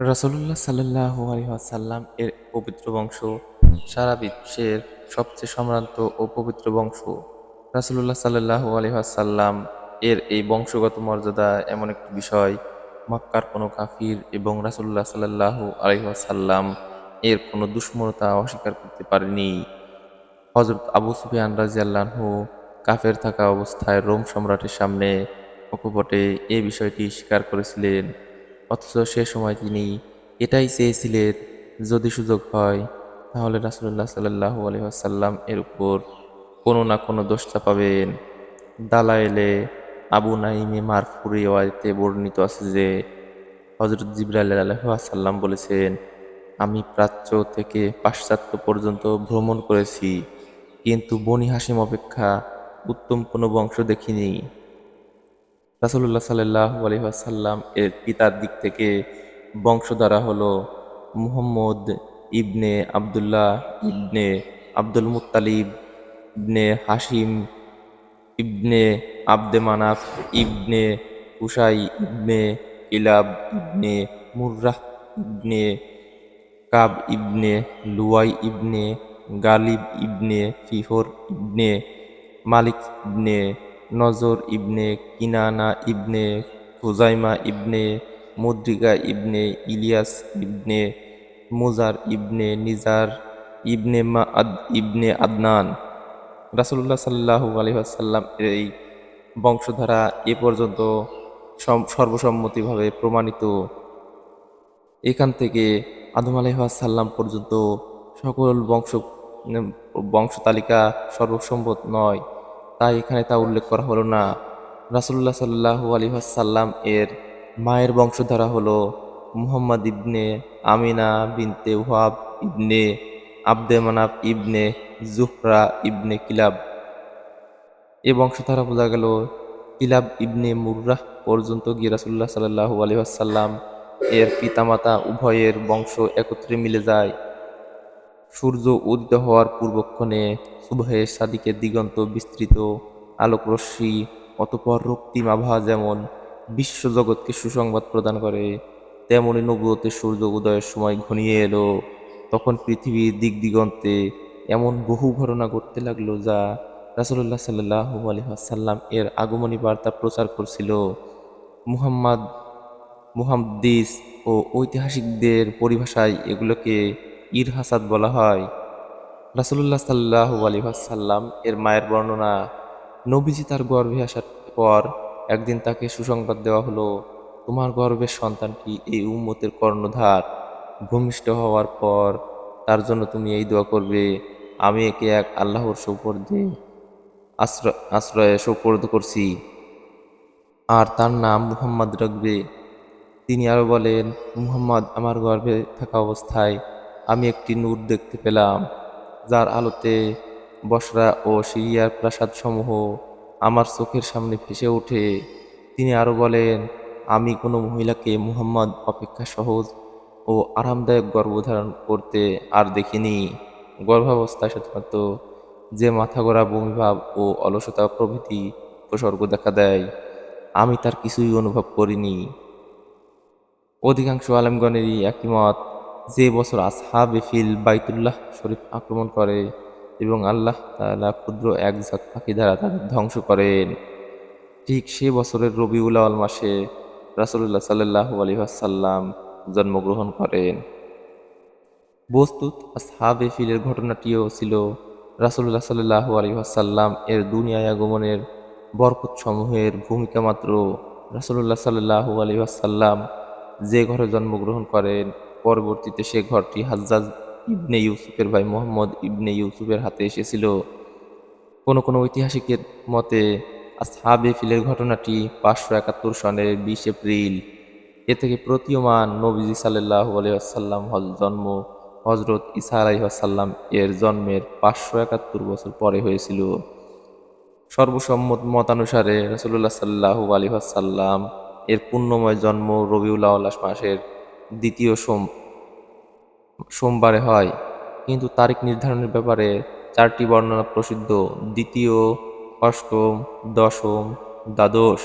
রাসূলুল্লাহ সাল্লাল্লাহু আলাইহি এর পবিত্র বংশ সারা বিশ্বের সবচেয়ে সম্ভ্রান্ত ও পবিত্র বংশ। রাসূলুল্লাহ সাল্লাল্লাহু আলাইহি ওয়াসাল্লাম এর এই বংশগত মর্যাদা এমন একটি বিষয়, মক্কার কোনো কাফির এবং রাসূলুল্লাহ সাল্লাল্লাহু আলাইহি ওয়াসাল্লাম এর কোনো দুশ্মনতা অস্বীকার করতে পারেনি। হযরত আবু সুফিয়ান রাদিয়াল্লাহু কাফের থাকা অবস্থায় রোম সম্রাটের সামনে অকপটে এ বিষয়টি স্বীকার করেছিলেন। অথচ সে সময় তিনি এটাই চেয়েছিলেন, যদি সুযোগ হয়, তাহলে রাসূলুল্লাহ সাল্লাল্লাহু আলাইহি ওয়াসাল্লাম এর উপর কোনো না কোনো দোষ চাপাবেন। দালায়েলে আবু নাইমে মারফু রিওয়ায়াতে বর্ণিত আছে যে, হযরত জিবরাইল আলাইহিস সাল্লাম বলেছেন, আমি প্রাচ্য থেকে পাশ্চাত্য পর্যন্ত ভ্রমণ করেছি, কিন্তু বনি হাসিম অপেক্ষা উত্তম কোনো বংশ দেখিনি। রাসূলুল্লাহ সাল্লাহ আলাইহি ওয়াসাল্লাম এর পিতার দিক থেকে বংশধারা হলো মুহাম্মদ ইবনে আব্দুল্লাহ ইবনে আব্দুল মুত্তালিব, ইবনে হাসিম ইবনে আব্দে মানাফ, ইবনে কুসাই ইবনে ইলাব ইবনে মুর্রাহ, ইবনে কাব, ইবনে লুয়াই, ইবনে গালিব, ইবনে ফিহর, ইবনে মালিক, ইবনে নজর ইবনে কিনানা ইবনে হুজাইমা ইবনে মুদ্রিকা ইবনে ইলিয়াস ইবনে মুজার ইবনে নিজার ইবনে মাআদ ইবনে আদনান। রাসূলুল্লাহ সাল্লাল্লাহু আলাইহি ওয়াসাল্লাম এই বংশধারা এ পর্যন্ত সর্বসম্মতিভাবে প্রমাণিত। এখান থেকে আদম আলাইহাসাল্লাম পর্যন্ত সকল বংশ বংশ তালিকা সর্বসম্মত নয়। তাই এখানে তা উল্লেখ করা হলো না। রাসূলুল্লাহ সাল্লাহু আলিহাসাল্লাম এর মায়ের বংশধারা হলো মুহাম্মদ ইবনে আমিনা বিনতে ওয়াব ইবনে আব্দে মানাব ইবনে জুহরা ইবনে কিলাব। এ বংশধারা বোঝা গেল কিলাব ইবনে মুর্রাহ পর্যন্ত গিয়ে রাসূলুল্লাহ সাল্লাহু আলিহাসাল্লাম এর পিতামাতা উভয়ের বংশ একত্রে মিলে যায়। সূর্য উদিত হওয়ার পূর্বক্ষণে সুবহে সাদিকের দিগন্ত বিস্তৃত, আলোকরশ্মি, অতপর রক্তিম আবহাওয়া যেমন বিশ্বজগৎকে সুসংবাদ প্রদান করে, তেমনি নবুয়তের সূর্য উদয়ের সময় ঘনিয়ে এলো। তখন পৃথিবীর দিক দিগন্তে এমন বহু ঘটনা ঘটতে লাগল যা রাসূলুল্লাহ সাল্লাল্লাহু আলাইহি ওয়াসাল্লাম এর আগমনী বার্তা প্রচার করছিল। মুহাম্মদ, মুহাদ্দিস ও ঐতিহাসিকদের পরিভাষায় এগুলোকে ইরহাসাদ বলা হয়। রাসূলুল্লাহ সাল্লাহু আলী সাল্লাম এর মায়ের বর্ণনা নবীজি তার গর্ভে আসার পর একদিন তাকে সুসংবাদ দেওয়া হলো, তোমার গর্ভের সন্তানটি এই উম্মতের কর্ণধার। ভূমিষ্ঠ হওয়ার পর তার জন্য তুমি এই দোয়া করবে। আমি একে এক আল্লাহর সৌপর্দে আশ্রয়, আশ্রয়ে সৌপর্দ করছি। আর তার নাম মুহাম্মদ রাখবে। তিনি আরও বলেন, মুহাম্মদ, আমার গর্ভে থাকা অবস্থায় আমি একটি নূর দেখতে পেলাম। যার আলোতে বসরা ও সিরিয়ার প্রাসাদসমূহ আমার চোখের সামনে ভেসে ওঠে। তিনি আরও বলেন, আমি কোনো মহিলাকে মুহাম্মদ অপেক্ষা সহজ ও আরামদায়ক গর্ভধারণ করতে আর দেখিনি। গর্ভাবস্থায় সাধারণত যে মাথা গড়া বমিভাব ও অলসতা প্রভৃতি উপসর্গ দেখা দেয়, আমি তার কিছুই অনুভব করিনি। অধিকাংশ আলেমগণেরই একই মত। যে বছর আসহাবে ফিল বাইতুল্লাহ শরীফ আক্রমণ করে এবং আল্লাহ তাআলা ক্ষুদ্র এক জাত পাখি দ্বারা তাদের ধ্বংস করেন। ঠিক সে বছরের রবিউল আওয়াল মাসে রাসূলুল্লাহ সাল্লাল্লাহু আলাইহি ওয়াসাল্লাম জন্মগ্রহণ করেন। বস্তুত আসহাবে ফিলের ঘটনাটিও ছিল রাসূলুল্লাহ সাল্লাল্লাহু আলাইহি ওয়াসাল্লাম এর দুনিয়ায় আগমনের বরকত সমূহের ভূমিকা মাত্র। রাসূলুল্লাহ সাল্লাল্লাহু আলাইহি ওয়াসাল্লাম যে ঘরে জন্মগ্রহণ করেন পরবর্তীতে সে ঘরটি হাজ্জাজ ইবনে ইউসুফের ভাই মোহাম্মদ ইবনে ইউসুফের হাতে এসেছিল। কোনো কোনো ঐতিহাসিকের মতে আসহাবে ফিলের ঘটনাটি পাঁচশো একাত্তর সনের বিশ এপ্রিল এ থেকে প্রতীয়মান নবীজি সাল্লাহ সাল্লাহু আলাইসাল্লাম জন্ম। হজরত ইসা আলাইসাল্লাম এর জন্মের পাঁচশো একাত্তর বছর পরে হয়েছিল। সর্বসম্মত মতানুসারে রসুল্লাহ সাল্লাহু আলিহাসাল্লাম এর পুণ্যময় জন্ম রবিউল আওয়াল মাসের দ্বিতীয় সোম, সোমবারে হয়। কিন্তু তারিখ নির্ধারণের ব্যাপারে চারটি বর্ণনা প্রসিদ্ধ। দ্বিতীয়, অষ্টম, দশম, দ্বাদশ।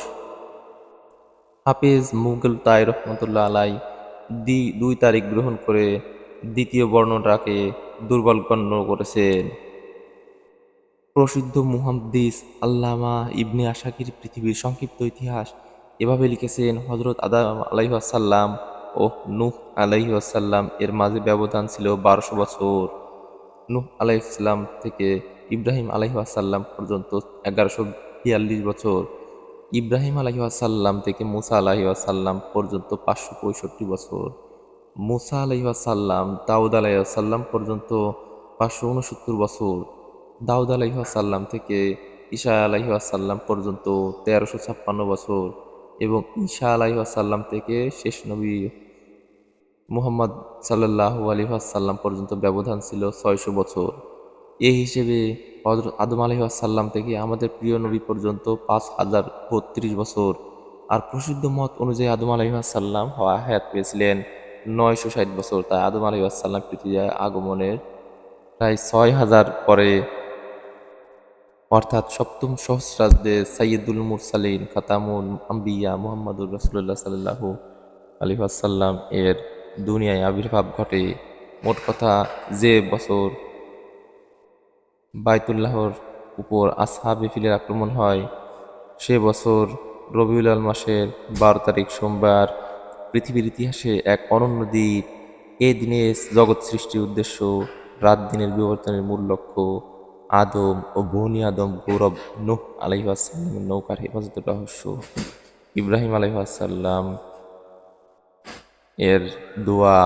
হাফিজ মুঘল তাই রহমতুল্লাহ আলাই দি- দুই তারিখ গ্রহণ করে দ্বিতীয় বর্ণটাকে দুর্বল গণ্য করেছেন। প্রসিদ্ধ মুহাদ্দিস আল্লামা ইবনে আশাকির পৃথিবীর সংক্ষিপ্ত ইতিহাস এভাবে লিখেছেন হজরত আদাম আলাইহাসাল্লাম ও নূহ আলাইহাসাল্লাম এর মাঝে ব্যবধান ছিল বারোশো বছর। নূহ আলাইসাল্লাম থেকে ইব্রাহিম আলাইহাসাল্লাম পর্যন্ত এগারোশো বিয়াল্লিশ বছর। ইব্রাহিম আলাইহাসাল্লাম থেকে মুসা আলাইহাসাল্লাম পর্যন্ত পাঁচশো পঁয়ষট্টি বছর। মুসা আলাইহাসাল্লাম দাউদ আলাইহাসাল্লাম পর্যন্ত পাঁচশো উনসত্তর বছর। দাউদ আলাইহাসাল্লাম থেকে ঈশা আলাইহাসাল্লাম পর্যন্ত তেরোশো ছাপ্পান্ন বছর এবং ঈশা আলাইহাসাল্লাম থেকে শেষ নবী মুহাম্মদ সাল্লাহ আলহাসাল্লাম পর্যন্ত ব্যবধান ছিল ছয়শো বছর। এই হিসেবে হযরত আদম আলহাসাল্লাম থেকে আমাদের প্রিয় নবী পর্যন্ত পাঁচ হাজার বত্রিশ বছর। আর প্রসিদ্ধ মত অনুযায়ী আদম আলহাসাল্লাম হায়াত পেয়েছিলেন নয়শো ষাট বছর। তাই আদম আলহাসাল্লাম পৃথিবী আগমনের প্রায় ছয় হাজার পরে অর্থাৎ সপ্তম সহস্রাব্দে সাইয়দুল মুরসালিন, খাতামুল আম্বিয়া মুহাম্মদুর রসুল্লাহ সাল্লাহু আলী আসাল্লাম এর দুনিয়ায় আবির্ভাব ঘটে। মোট কথা, যে বছর বাইতুল্লাহর উপর আসহাবে ফিলের আক্রমণ হয়, সে বছর রবিউল আল মাসের বারো তারিখ সোমবার পৃথিবীর ইতিহাসে এক অনন্য দ্বীপ এ দিনে জগৎ সৃষ্টির উদ্দেশ্য, রাত দিনের বিবর্তনের মূল লক্ষ্য, আদম ও বনি আদম গৌরব নুহ আলাইহাসাল্লামের নৌকার হেফাজতের রহস্য। ইব্রাহিম আলাইহাসাল্লাম এর দোয়া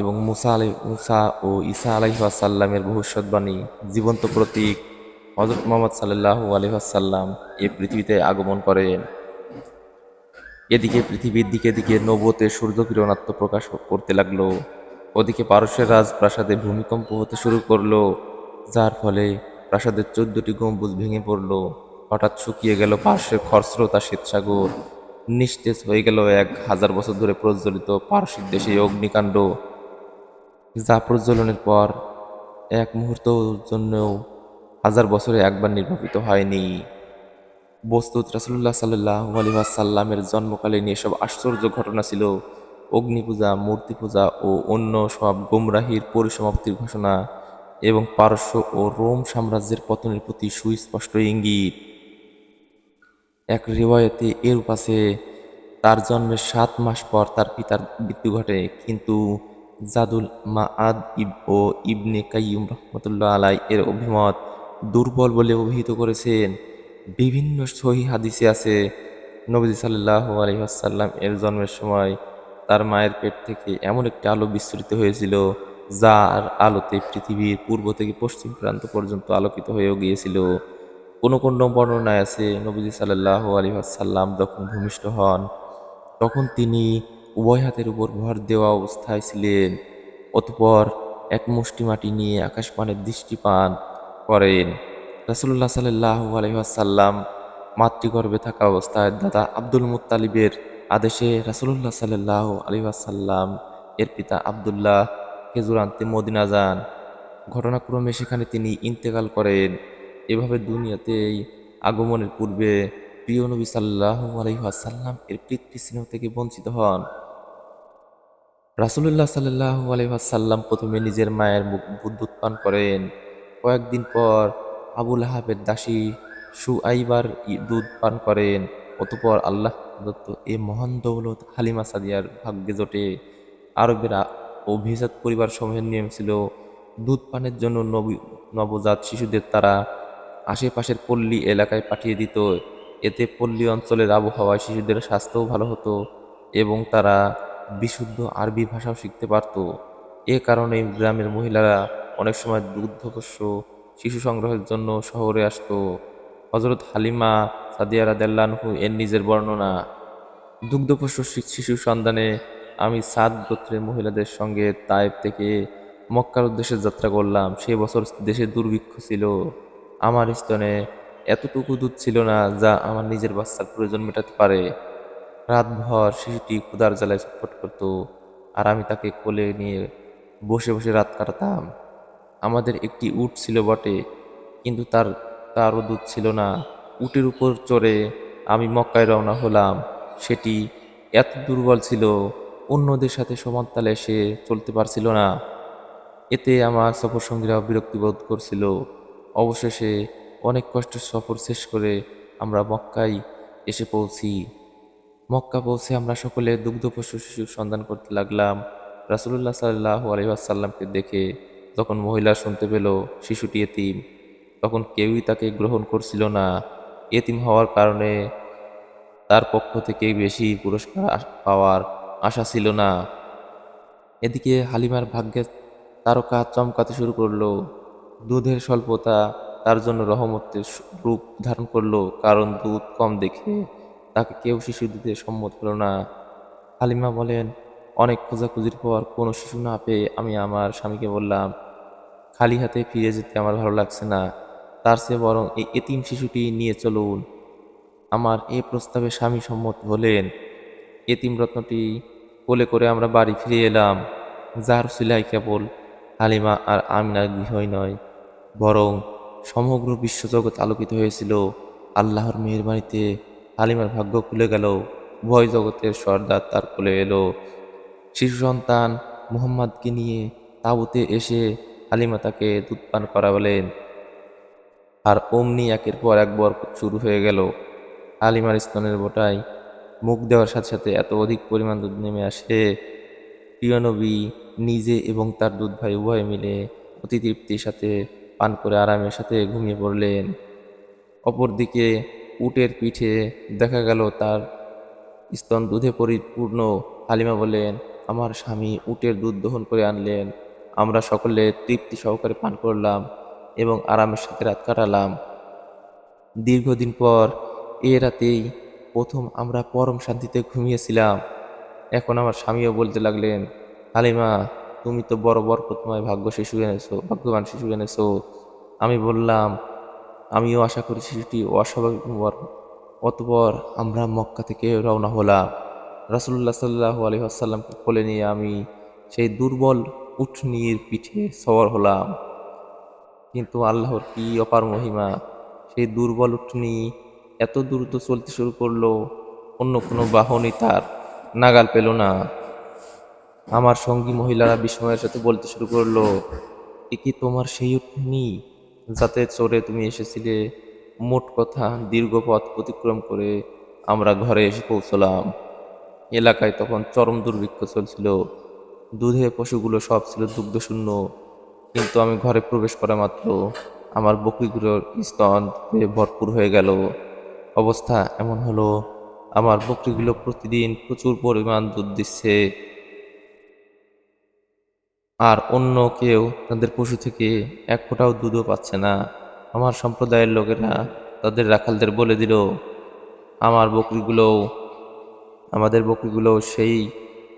এবং মুসা আলাই, মুসা ও ঈসা আলাইহাসাল্লামের ভবিষ্যৎবাণী জীবন্ত প্রতীক হজরত মোহাম্মদ সাল্লাহ আলহাসাল্লাম এ পৃথিবীতে আগমন করেন। এদিকে পৃথিবীর দিকে দিকে নবতে সূর্যকিরণ আত্মপ্রকাশ করতে লাগল। ওদিকে পারস্যের রাজপ্রাসাদে ভূমিকম্প হতে শুরু করল, যার ফলে প্রাসাদের চোদ্দটি গম্বুজ ভেঙে পড়ল। হঠাৎ শুকিয়ে গেল পার্শ্বের খরস্রোতা শ্বেতসাগর নিস্তেজ হয়ে গেল এক হাজার বছর ধরে প্রজ্বলিত পারসিক দেশে অগ্নিকাণ্ড। যা প্রজ্বলনের পর এক মুহূর্তের জন্যও হাজার বছরে একবার নির্বাপিত হয়নি। বস্তুত রাসুল্লাহ সাল্লাহ আলহাসাল্লামের জন্মকালীন এসব আশ্চর্য ঘটনা ছিল অগ্নি পূজা মূর্তি পূজা ও অন্য সব গুমরাহির পরিসমাপ্তির ঘোষণা এবং পারস্য ও রোম সাম্রাজ্যের পতনের প্রতি সুস্পষ্ট ইঙ্গিত। এক রেওয়ায়তে এর পাশে তার জন্মের সাত মাস পর তার পিতার মৃত্যু ঘটে। কিন্তু জাদুল মাআদ ইব ও ইবনে কাইয়ুম রহমতুল্লাহ আলাই এর অভিমত দুর্বল বলে অভিহিত করেছেন। বিভিন্ন সহি হাদিসে আছে নবী সাল্লাহ আলহিহাসাল্লাম এর জন্মের সময় তার মায়ের পেট থেকে এমন একটি আলো বিস্তৃত হয়েছিল, যার আলোতে পৃথিবীর পূর্ব থেকে পশ্চিম প্রান্ত পর্যন্ত আলোকিত হয়েও গিয়েছিল। কোনো কোনো বর্ণনায় আছে, নবীজি সাল্লাহ আলী আসাল্লাম যখন ভূমিষ্ঠ হন, তখন তিনি উভয় হাতের উপর ভর দেওয়া অবস্থায় ছিলেন। অতপর এক মুষ্টি মাটি নিয়ে আকাশপানের দৃষ্টিপান করেন। রাসুল্লাহ সাল্লাহ আলহাসাল্লাম মাতৃগর্ভে থাকা অবস্থায় দাদা আব্দুল মুত্তালিবের আদেশে রাসুল্লাহ সাল্লাহ আলহাসাল্লাম এর পিতা আবদুল্লাহ খেজুর আনতে মদিনা যান। ঘটনাক্রমে সেখানে তিনি ইন্তেকাল করেন। এভাবে দুনিয়াতেই আগমনের পূর্বে প্রিয় নবী সাল্লাহ আলহাসাল্লাম এর পিতৃস্নেহ থেকে বঞ্চিত হন। রাসুলুল্লাহ সাল্লাহ আলহাসাল্লাম প্রথমে নিজের মায়ের মুখ বুদ্ধুৎ পান করেন। কয়েকদিন পর আবুল আহাবের দাসী সুআইবার দুধ পান করেন। অতপর আল্লাহ দত্ত এ মহান দৌলত হালিমা সাদিয়ার ভাগ্যে জোটে। আরবের অভিজাত পরিবার সমূহের নিয়ম ছিল, দুধ পানের জন্য নবী- নবজাত শিশুদের তারা আশেপাশের পল্লী এলাকায় পাঠিয়ে দিত। এতে পল্লী অঞ্চলের আবহাওয়ায় শিশুদের স্বাস্থ্যও ভালো হতো এবং তারা বিশুদ্ধ আরবি ভাষাও শিখতে পারত। এ কারণে গ্রামের মহিলারা অনেক সময় দুগ্ধপোষ্য শিশু সংগ্রহের জন্য শহরে আসতো। হজরত হালিমা সাদিয়া রাদেল্লানহু এর নিজের বর্ণনা দুগ্ধপোষ্য শিশু সন্ধানে আমি সাত গোত্রের মহিলাদের সঙ্গে তায়েব থেকে মক্কার উদ্দেশ্যে যাত্রা করলাম। সে বছর দেশে দুর্ভিক্ষ ছিল। আমার স্তনে এতটুকু দুধ ছিল না যা আমার নিজের বাচ্চার প্রয়োজন মেটাতে পারে। রাতভর শিশুটি ক্ষুধার জ্বালায় ছটফট করত আর আমি তাকে কোলে নিয়ে বসে বসে রাত কাটাতাম। আমাদের একটি উট ছিল বটে, কিন্তু তার, তারও দুধ ছিল না। উটের উপর চড়ে আমি মক্কায় রওনা হলাম। সেটি এত দুর্বল ছিল, অন্যদের সাথে সমান তালে সে চলতে পারছিল না। এতে আমার সফর সঙ্গীরাও বিরক্তিবোধ করছিল। অবশেষে অনেক কষ্টের সফর শেষ করে আমরা মক্কায় এসে পৌঁছি। মক্কা পৌঁছে আমরা সকলে দুগ্ধপশু শিশুর সন্ধান করতে লাগলাম। রাসুলুল্লাহ সাল্লাহ আলহাসাল্লামকে দেখে যখন মহিলা শুনতে পেল শিশুটি এতিম। তখন কেউই তাকে গ্রহণ করছিল না। এতিম হওয়ার কারণে তার পক্ষ থেকে বেশি পুরস্কার পাওয়ার আশা ছিল না। এদিকে হালিমার ভাগ্যে তারকা চমকাতে শুরু করল। দুধের স্বল্পতা, তার জন্য রহমতের রূপ ধারণ করল, কারণ দুধ কম দেখে তাকে কেউ শিশু দিতে সম্মত হলো না। হালিমা বলেন, অনেক খোঁজাখুঁজির পর কোনো শিশু না পেয়ে আমি আমার স্বামীকে বললাম, খালি হাতে ফিরে যেতে আমার ভালো লাগছে না। তার চেয়ে বরং এই এতিম শিশুটি নিয়ে চলুন। আমার এ প্রস্তাবে স্বামী সম্মত হলেন। এতিম রত্নটি কোলে করে আমরা বাড়ি ফিরে এলাম, যার সিলাই কেবল হালিমা আর আমিনার বিষয় নয়। বরং সমগ্র বিশ্বজগৎ আলোকিত হয়েছিল। আল্লাহর মেহরবানিতে হালিমার ভাগ্য খুলে গেল। উভয় জগতের সর্দার তার কোলে এলো। শিশু সন্তান মুহাম্মদকে নিয়ে তাঁবুতে এসে হালিমা তাকে দুধ পান করাবেন আর অমনি একের পর এক বরকত শুরু হয়ে গেল। হালিমার স্তনের বোটায় মুখ দেওয়ার সাথে সাথে এত অধিক পরিমাণ দুধ নেমে আসে। প্রিয় নবী নিজে এবং তার দুধ ভাই উভয় মিলে অতি তৃপ্তির সাথে পান করে আরামের সাথে ঘুমিয়ে পড়লেন। অপরদিকে উটের পিঠে দেখা গেল তার স্তন দুধে পরিপূর্ণ। হালিমা বলেন আমার স্বামী উটের দুধ দহন করে আনলেন। আমরা সকলে তৃপ্তি সহকারে পান করলাম এবং আরামের সাথে রাত কাটালাম। দীর্ঘদিন পর এ রাতেই প্রথম আমরা পরম শান্তিতে ঘুমিয়েছিলাম। এখন আমার স্বামীও বলতে লাগলেন, হালিমা তুমি তো বড় বরকতময় ভাগ্য শিশু এনেছো, ভাগ্যবান শিশু এনেছো। আমি বললাম, আমিও আশা করি শিশুটি অস্বাভাবিক বর অতপর আমরা মক্কা থেকে রওনা হলাম। রাসুল্লাহ সাল্লাহ আলী আসাল্লামকে কোলে নিয়ে আমি সেই দুর্বল উঠনির পিঠে সওয়ার হলাম। কিন্তু আল্লাহর কি অপার মহিমা, সেই দুর্বল উঠনি এত দ্রুত চলতে শুরু করল, অন্য কোনো বাহনই তার নাগাল পেল না। আমার সঙ্গী মহিলারা বিস্ময়ের সাথে বলতে শুরু করল, এ কি তোমার সেই উঠনি যাতে চড়ে তুমি এসেছিলে? মোট কথা দীর্ঘ পথ অতিক্রম করে আমরা ঘরে এসে পৌঁছলাম। এলাকায় তখন চরম দুর্ভিক্ষ চলছিল। দুধে পশুগুলো সব ছিল দুগ্ধশূন্য। কিন্তু আমি ঘরে প্রবেশ করা মাত্র আমার বকরিগুলোর স্তন ভরপুর হয়ে গেল। অবস্থা এমন হলো, আমার বকরিগুলো প্রতিদিন প্রচুর পরিমাণ দুধ দিচ্ছে। আর অন্য কেউ তাদের পশু থেকে এক ফোঁটাও দুধও পাচ্ছে না। আমার সম্প্রদায়ের লোকেরা তাদের রাখালদের বলে দিল, আমার বকরিগুলো আমাদের বকরিগুলো সেই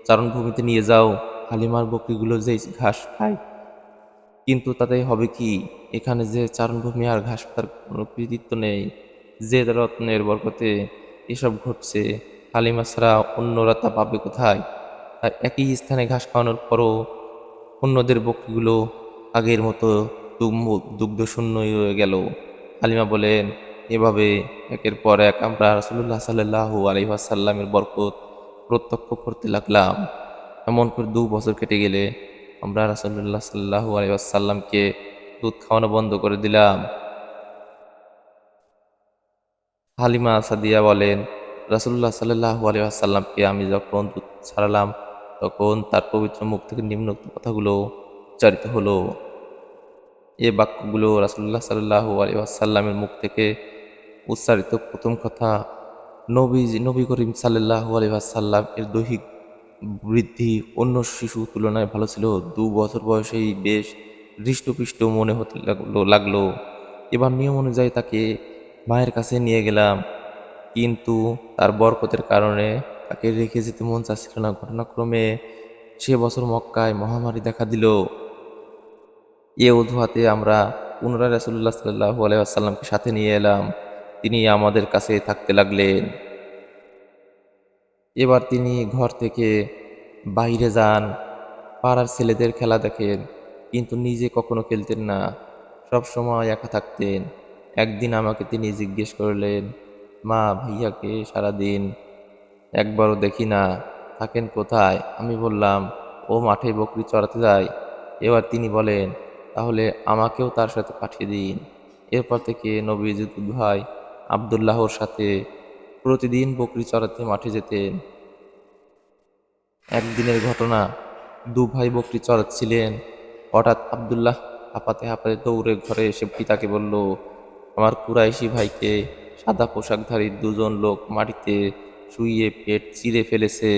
চারণভূমিতে নিয়ে যাও। হালিমার বকরিগুলো যেই ঘাস খায়, কিন্তু তাতে হবে কি? এখানে যে চারণভূমি আর ঘাস তার কোনো কৃতিত্ব নেই, যে রত্নের বরকতে এসব ঘটছে, হালিমা ছাড়া অন্যরা তা পাবে কোথায়? আর একই স্থানে ঘাস খাওয়ানোর পরও অন্যদের বকরিগুলো আগের মতো দুগ্ধ শূন্যই হয়ে গেল। হালিমা বলেন, এভাবে একের পর এক আমরা রাসুল্লাহ সাল্লাহ আলহাসাল্লামের বরকত প্রত্যক্ষ করতে লাগলাম। এমন করে দু বছর কেটে গেলে আমরা রাসুল্লাহ সাল্লাহ আলহাসাল্লামকে দুধ খাওয়ানো বন্ধ করে দিলাম। হালিমা সাদিয়া বলেন রাসুল্লাহ সাল্লাহ আলহাসাল্লামকে আমি যখন দুধ ছাড়ালাম তখন তার পবিত্র মুখ থেকে নিম্নোক্ত কথাগুলো উচ্চারিত হলো। এ বাক্যগুলো রাসুল্লাহ সাল্লাহ আলহাসাল্লামের মুখ থেকে উচ্চারিত প্রথম কথা, নবী নবী করিম সাল্লাহ আলহাসাল্লাম এর দৈহিক বৃদ্ধি অন্য শিশু তুলনায় ভালো ছিল। দু বছর বয়সেই বেশ হৃষ্টপুষ্ট মনে হতে লাগল লাগল। এবার নিয়ম অনুযায়ী তাকে মায়ের কাছে নিয়ে গেলাম। কিন্তু তার বরকতের কারণে তাকে রেখে যেতে মন চাচ্ছিল না। ঘটনাক্রমে সে বছর মক্কায় মহামারী দেখা দিল। এ অজুহাতে আমরা পুনরায় রাসুল্লাহ সাল্লাহ আলাইসাল্লামকে সাথে নিয়ে এলাম। তিনি আমাদের কাছে থাকতে লাগলেন। এবার তিনি ঘর থেকে বাইরে যান। পাড়ার ছেলেদের খেলা দেখেন, কিন্তু নিজে কখনো খেলতেন না। সব সময় একা থাকতেন। একদিন আমাকে তিনি জিজ্ঞেস করলেন, মা, ভাইয়াকে সারাদিন একবারও দেখি না। থাকেন কোথায়? আমি বললাম, ও মাঠে বকরি চড়াতে যায়। এবার তিনি বলেন, তাহলে আমাকেও তার সাথে পাঠিয়ে দিন। এরপর থেকে নবীজি দুধ ভাই আবদুল্লাহর সাথে প্রতিদিন বকরি চড়াতে মাঠে যেতেন। একদিনের ঘটনা, দু ভাই বকরি চড়াচ্ছিলেন। হঠাৎ আবদুল্লাহ হাঁপাতে হাঁপাতে দৌড়ে ঘরে এসে পিতাকে বলল, আমার কুরাইশি ভাইকে সাদা পোশাকধারী দুজন লোক মাটিতে শুইয়ে পেট চিরে ফেলেছে।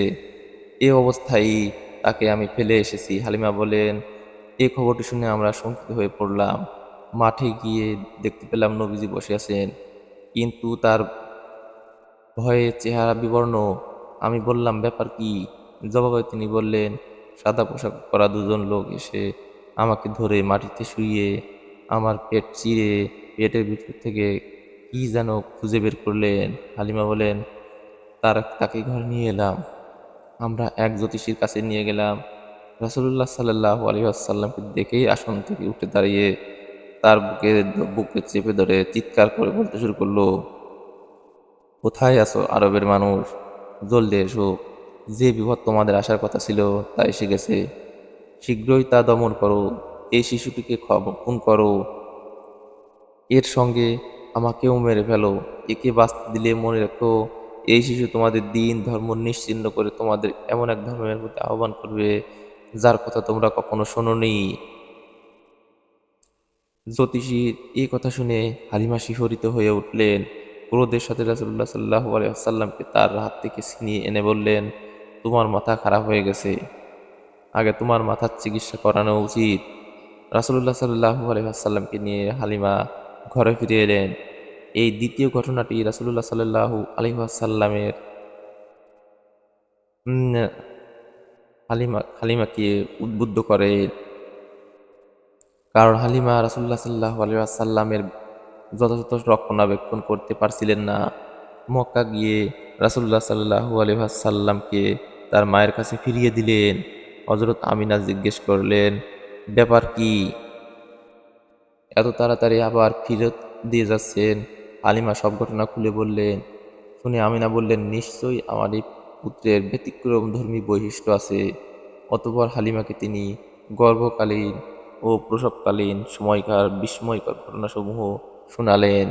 এ অবস্থায় তাকে আমি ফেলে এসেছি। হালিমা বলেন, এ খবরটি শুনে আমরা শঙ্কিত হয়ে পড়লাম। মাঠে গিয়ে দেখতে পেলাম নবীজি বসে আছেন। কিন্তু তার ভয়ে চেহারা বিবর্ণ। আমি বললাম, ব্যাপার কি? জবাবে তিনি বললেন, সাদা পোশাক পরা দুজন লোক এসে আমাকে ধরে মাটিতে শুয়ে আমার পেট চিরে পেটের ভিতর থেকে কি যেন খুঁজে বের করলেন। হালিমা বলেন তার তাকে ঘরে নিয়ে এলাম। আমরা এক জ্যোতিষীর কাছে নিয়ে গেলাম। রাসুল্লাহ সাল্লাহ আলী আসাল্লামকে দেখেই আসন থেকে উঠে দাঁড়িয়ে তার বুকে বুকে চেপে ধরে চিৎকার করে বলতে শুরু করল, কোথায় আছো আরবের মানুষ? জলদি এসো। যে বিপদ তোমাদের আসার কথা ছিল তা এসে গেছে। শীঘ্রই তা দমন করো। এই শিশুটিকে খুন করো। এর সঙ্গে আমাকেও মেরে ফেলো। একে বাঁচতে দিলে মনে রেখো। এই শিশু তোমাদের দিন, ধর্ম নিশ্চিন্ন করে তোমাদের এমন এক ধর্মের প্রতি আহ্বান করবে, যার কথা তোমরা কখনো শোনো শোনোনি। জ্যোতিষীর এই কথা শুনে হালিমা শিহরিত হয়ে উঠলেন। ক্রোধের সাথে রাসুল্লাহ সাল্লাহ আসাল্লামকে তার হাত থেকে ছিনিয়ে এনে বললেন, তোমার মাথা খারাপ হয়ে গেছে। আগে তোমার মাথার চিকিৎসা করানো উচিত। রাসুল্লাহ সাল্লাহ আলহাসাল্লামকে নিয়ে হালিমা ঘরে ফিরে এলেন। এই দ্বিতীয় ঘটনাটি রাসুল্লাহ সাল্লাহ আলহাসাল্লামের হালিমা, হালিমাকে উদ্বুদ্ধ করে। কারণ হালিমা রাসুল্লাহ সাল্লাহ আলহাসাল্লামের যথাযথ রক্ষণাবেক্ষণ করতে পারছিলেন না। মক্কা গিয়ে রাসুল্লাহ সাল্লাহু আলহাসাল্লামকে তার মায়ের কাছে ফিরিয়ে দিলেন। হজরত আমিনা জিজ্ঞেস করলেন, ব্যাপার কি? এত তাড়াতাড়ি আবার ফিরত দিয়ে যাচ্ছেন। হালিমা সব ঘটনা খুলে বললেন, শুনে আমিনা বললেন, নিশ্চয়ই আমার এই পুত্রের ব্যতিক্রম ধর্মী বৈশিষ্ট্য আছে। অতপর হালিমাকে তিনি গর্ভকালীন ও প্রসবকালীন সময়কার বিস্ময়কর ঘটনাসমূহ শোনালেন।